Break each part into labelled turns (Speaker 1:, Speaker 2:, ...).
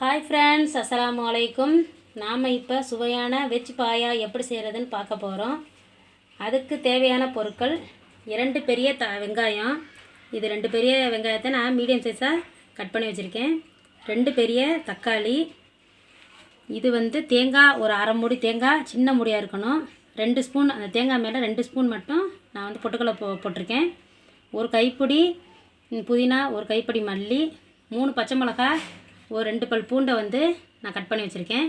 Speaker 1: Hi friends அஸ்லாம் வலைக்கும் நாம் இப்போ சுவையான வெஜ் பாயா எப்படி செய்கிறதுன்னு பார்க்க போகிறோம் அதுக்கு தேவையான பொருட்கள் இரண்டு பெரிய த வெங்காயம். இது ரெண்டு பெரிய வெங்காயத்தை நான் மீடியம் சைஸாக கட் பண்ணி வச்சுருக்கேன். ரெண்டு பெரிய தக்காளி. இது வந்து தேங்காய் ஒரு அரை மூடி தேங்காய் சின்ன முடியாக இருக்கணும். ரெண்டு ஸ்பூன் அந்த தேங்காய் மேலே ரெண்டு ஸ்பூன் மட்டும் நான் வந்து பொட்டுக்கலை போ போட்டிருக்கேன். ஒரு கைப்பிடி புதினா ஒரு கைப்பிடி மல்லி மூணு பச்சை மிளகாய் ஒரு ரெண்டு பல் பூண்டை வந்து நான் கட் பண்ணி வச்சுருக்கேன்.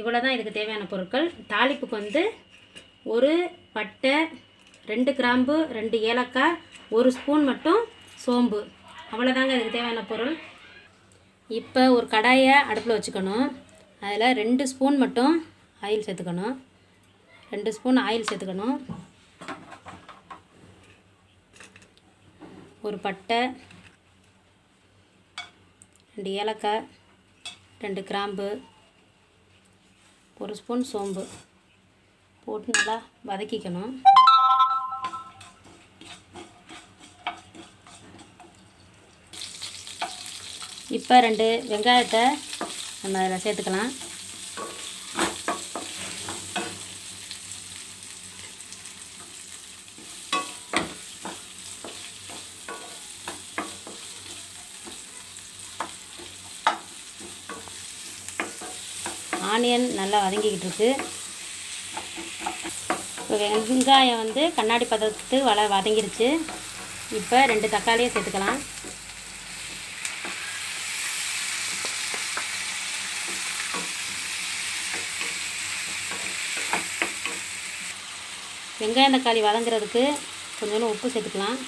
Speaker 1: இவ்வளோ தான் இதுக்கு தேவையான பொருட்கள். தாளிப்புக்கு வந்து ஒரு பட்டை ரெண்டு கிராம்பு ரெண்டு ஏலக்காய் ஒரு ஸ்பூன் மட்டும் சோம்பு. அவ்வளோதாங்க இதுக்கு தேவையான பொருள். இப்போ ஒரு கடாயை அடுப்பில் வச்சுக்கணும். அதில் ரெண்டு ஸ்பூன் மட்டும் ஆயில் சேர்த்துக்கணும். ரெண்டு ஸ்பூன் ஆயில் சேர்த்துக்கணும். ஒரு பட்டை ரெண்டு ஏலக்காய் ரெண்டு கிராம்பு ஒரு ஸ்பூன் சோம்பு போட்டு நல்லா வதக்கிக்கணும். இப்போ ரெண்டு வெங்காயத்தை நம்ம அதில் சேர்த்துக்கலாம். ஆனியன் நல்லா வதங்கிக்கிட்டு இருக்குது இப்போ வெங்காயம் வந்து கண்ணாடி பதத்துக்கு வள வதங்கிருச்சு. இப்போ ரெண்டு தக்காளியை சேர்த்துக்கலாம். வெங்காயம் தக்காளி வதங்குறதுக்கு கொஞ்சோண்டு உப்பு சேர்த்துக்கலாம்.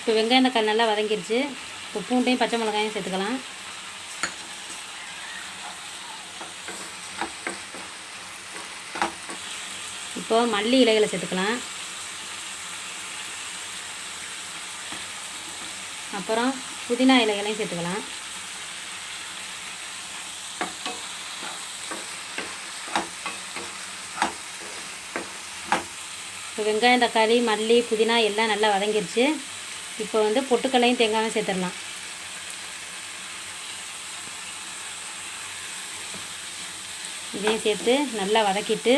Speaker 1: இப்போ வெங்காயம் தக்காளி நல்லா வதங்கிடுச்சு இப்போ பூண்டையும் பச்சை மிளகாயும் சேர்த்துக்கலாம். இப்போ மல்லி இலைகளை சேர்த்துக்கலாம். அப்புறம் புதினா இலைகளையும் சேர்த்துக்கலாம். இப்போ வெங்காயம் தக்காளி மல்லி புதினா எல்லாம் நல்லா வதங்கிருச்சு. இப்போ வந்து பொட்டுக்கல்லையும் தேங்காயும் சேர்த்துடலாம். இதையும் சேர்த்து நல்லா வதக்கிட்டு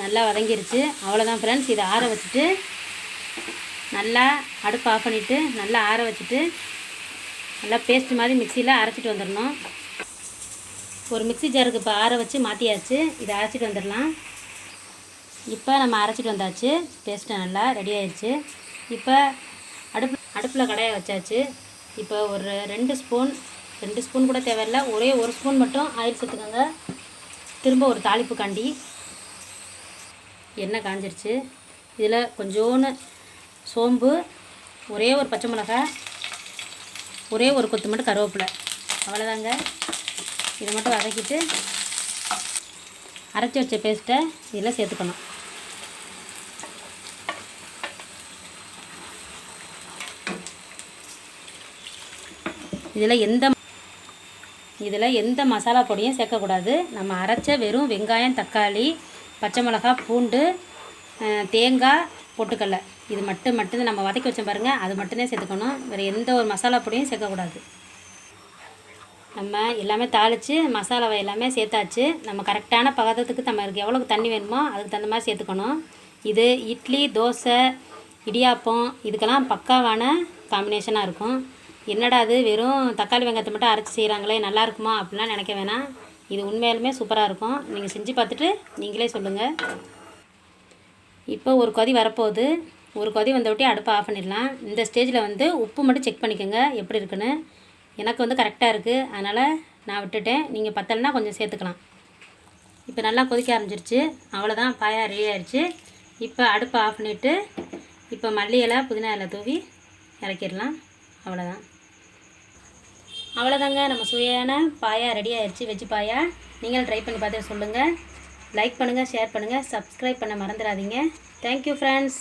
Speaker 1: நல்லா வதங்கிருச்சு. அவ்வளோதான் ஃப்ரெண்ட்ஸ் இதை ஆற வச்சுட்டு நல்லா அடுப்பு ஆஃப் பண்ணிவிட்டு நல்லா ஆற வச்சுட்டு நல்லா பேஸ்ட் மாதிரி மிக்சியில் அரைச்சிட்டு வந்துடணும். ஒரு மிக்ஸி ஜாருக்கு இப்போ ஆற வச்சு மாற்றியாச்சு இதை அரைச்சிட்டு வந்துடலாம். இப்போ நம்ம அரைச்சிட்டு வந்தாச்சு. பேஸ்ட்டு நல்லா ரெடி ஆயிடுச்சு இப்போ அடுப்பு அடுப்பில் கடையை வச்சாச்சு. இப்போ ஒரு ரெண்டு ஸ்பூன் ரெண்டு ஸ்பூன் கூட தேவையில்லை. ஒரே ஒரு ஸ்பூன் மட்டும் ஆயில் சேர்த்துக்கோங்க. திரும்ப ஒரு தாளிப்பு காண்டி. எண்ணெய் காஞ்சிருச்சு. இதில் கொஞ்சோன்னு சோம்பு ஒரே ஒரு பச்சை மிளகாய் ஒரே ஒரு கொத்து மட்டும் கருவேப்பிலை. அவ்வளோதாங்க. இதை மட்டும் வதக்கிட்டு அரைச்சி வச்ச பேஸ்ட்டை இதில் சேர்த்துக்கணும். இதில் எந்த இதில் எந்த மசாலா பொடியும் சேர்க்கக்கூடாது. நம்ம அரைச்ச வெறும் வெங்காயம் தக்காளி பச்சை மிளகா பூண்டு தேங்காய் பொட்டுக்கடலை. இது மட்டும் மட்டும் நம்ம வதக்கி வச்சோம் பாருங்கள் அது மட்டும்தான் சேர்த்துக்கணும். வேறு எந்த ஒரு மசாலா பொடியும் சேர்க்கக்கூடாது. நம்ம எல்லாமே தாளித்து மசாலாவை எல்லாமே சேர்த்தாச்சு. நம்ம கரெக்டான பதத்துக்கு நம்மளுக்கு எவ்வளோக்கு தண்ணி வேணுமோ அதுக்கு தகுந்த மாதிரி சேர்த்துக்கணும். இது இட்லி தோசை இடியாப்பம் இதுக்கெல்லாம் பக்காவான காம்பினேஷனாக இருக்கும். என்னடா அது? வெறும் தக்காளி வெங்காயத்தை மட்டும் அரைச்சி செய்கிறாங்களே நல்லா இருக்குமா அப்படிலாம் நினைக்க வேணாம். இது உண்மையாலுமே சூப்பராக இருக்கும். நீங்கள் செஞ்சு பார்த்துட்டு நீங்களே சொல்லுங்கள் இப்போ ஒரு கொதி வரப்போகுது. ஒரு கொதி வந்தவட்டி அடுப்பை ஆஃப் பண்ணிடலாம். இந்த ஸ்டேஜில் வந்து உப்பு மட்டும் செக் பண்ணிக்கோங்க எப்படி இருக்குன்னு. எனக்கு வந்து கரெக்டாக இருக்குது அதனால் நான் விட்டுட்டேன். நீங்கள் பத்தலைன்னா கொஞ்சம் சேர்த்துக்கலாம். இப்போ நல்லா கொதிக்க ஆரம்பிச்சிருச்சு. அவ்வளோதான் பாயா ரெடி ஆயிடுச்சு. இப்போ அடுப்பை ஆஃப் பண்ணிவிட்டு இப்போ மல்லி இலை புதினா இலை தூவி இறக்கிடலாம். அவ்வளோதான் அவ்வளோதாங்க நம்ம சுவையான பாயா ரெடி ஆயிடுச்சு வெஜ் பாயா. நீங்களும் ட்ரை பண்ணி பார்த்து சொல்லுங்கள் லைக் பண்ணுங்கள் ஷேர் பண்ணுங்கள் சப்ஸ்கிரைப் பண்ண மறந்துடாதீங்க. Thank you friends